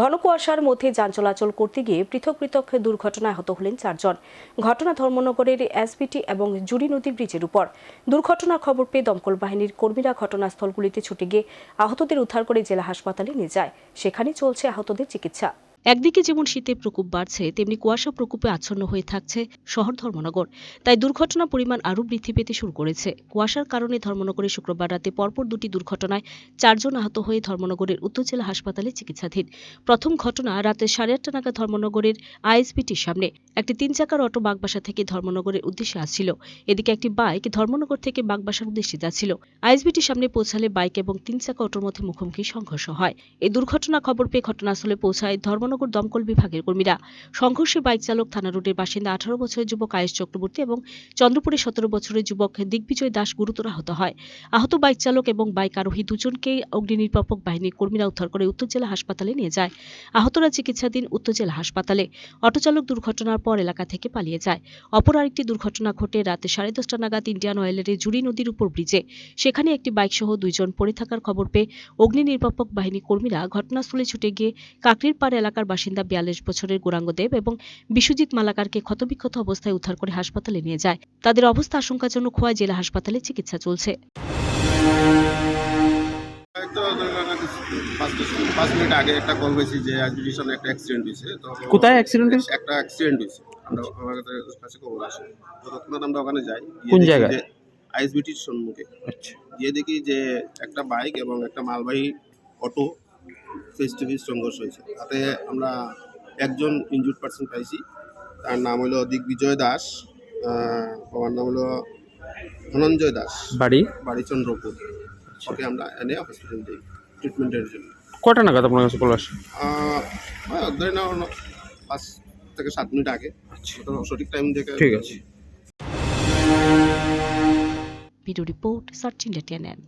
ঘন কুয়াশার মধ্যে যান চলাচল করতে গিয়ে পৃথক পৃথক দুর্ঘটনায় আহত হলেন চারজন। ঘটনা ধর্মনগরের এসবিটি এবং জুড়ি নদী ব্রিজের উপর। দুর্ঘটনা খবর পেয়ে দমকল বাহিনীর কর্মীরা ঘটনাস্থলগুলিতে ছুটে গিয়ে আহতদের উদ্ধার করে জেলা হাসপাতালে নিয়ে যায়। সেখানে চলছে আহতদের চিকিৎসা। একদিকে যেমন শীতের প্রকোপ বাড়ছে, তেমনি কুয়াশা প্রকোপে আচ্ছন্ন হয়ে থাকছে শহর ধর্মনগর। তাই দুর্ঘটনা পরিমাণ আরও বৃদ্ধি পেতে শুরু করেছে। কুয়াশার কারণে ধর্মনগরে শুক্রবার রাতে পরপর দুটি দুর্ঘটনায় চারজন আহত হয়ে ধর্মনগরের উত্তর জেলা হাসপাতালে চিকিৎসাধীন। প্রথম ঘটনা রাতে সাড়ে আটটা নাগাদ ধর্মনগরের আইএসবিটির সামনে। একটি তিন চাকার অটো বাগবাসা থেকে ধর্মনগরের উদ্দেশ্যে আসছিল। এদিকে একটি বাইক ধর্মনগর থেকে বাগবাসার উদ্দেশ্যে যাচ্ছিল। আইএসবিটির সামনে পৌঁছালে বাইক এবং তিন চাকা অটোর মধ্যে মুখোমুখি সংঘর্ষ হয়। এই দুর্ঘটনা খবর পেয়ে ঘটনাস্থলে পৌঁছায় ধর্মনগর দমকল বিভাগের কর্মীরা সংঘর্ষে বাইক চালক থানা রোডের বাসিন্দা আঠারো বছরের যুবক আয়েশ চক্রবর্তী এবং চন্দ্রপুরের সতেরো বছরের যুবক দিগ্বিজয় দাস গুরুতর আহত হয়। আহত বাইক চালক এবং বাইক আরোহী দুজনকেই অগ্নি নির্বাপক বাহিনীর কর্মীরা উদ্ধার করে উত্তর জেলা হাসপাতালে নিয়ে যায়। আহতরা চিকিৎসাধীন উত্তর জেলা হাসপাতালে। অটোচালক দুর্ঘটনার পর এলাকা থেকে পালিয়ে যায়। অপর আরেকটি দুর্ঘটনা ঘটে রাতে সাড়ে দশটা নাগাদ ইন্ডিয়ান অয়েলের জুড়ি নদীর উপর ব্রিজে। সেখানে একটি বাইক সহ দুইজন পড়ে থাকার খবর পেয়ে অগ্নি নির্বাপক বাহিনী কর্মীরা ঘটনাস্থলে ছুটে গিয়ে কাকরির পাড় এলাকার বাসিন্দা বিয়াল্লিশ বছরের গৌরাঙ্গ দেব এবং বিশ্বজিৎ মালাকারকে ক্ষতবিক্ষত অবস্থায় উদ্ধার করে হাসপাতালে নিয়ে যায়। তাদের অবস্থা আশঙ্কাজনক হওয়ায় জেলা হাসপাতালে চিকিৎসা চলছে। এই তো ধরুন আমাদের পাঁচ মিনিট আগে একটা কল হয়েছে যে আজকের সামনে একটা অ্যাক্সিডেন্ট হয়েছে তো কোথায় অ্যাক্সিডেন্ট হয়েছে? একটা অ্যাক্সিডেন্ট হয়েছে। আমরা আমার কাছে খবর আসে। তো তৎক্ষণাৎ আমরা ওখানে যাই গিয়ে কোন দেখি জায়গায়? যে সম্মুখে। আচ্ছা। গিয়ে দেখি যে একটা বাইক এবং একটা মালবাহী অটো ফেস টু ফেস সংঘর্ষ হয়েছে। তাতে আমরা একজন ইনজুর্ড পার্সন পাইছি। তার নাম হলো দিগ্বিজয় দাস বাবার নাম হলো ধনঞ্জয় দাস। বাড়ি? বাড়ি চন্দ্রপুর ওকে আমরা এনে হসপিটাল দিই ট্রিটমেন্টের জন্য। কটা নাগাদ আপনার কাছে হ্যাঁ, ধরে না, পাঁচ থেকে সাত মিনিট আগে। সঠিক টাইম দেখে ঠিক আছে। Video report search India TNN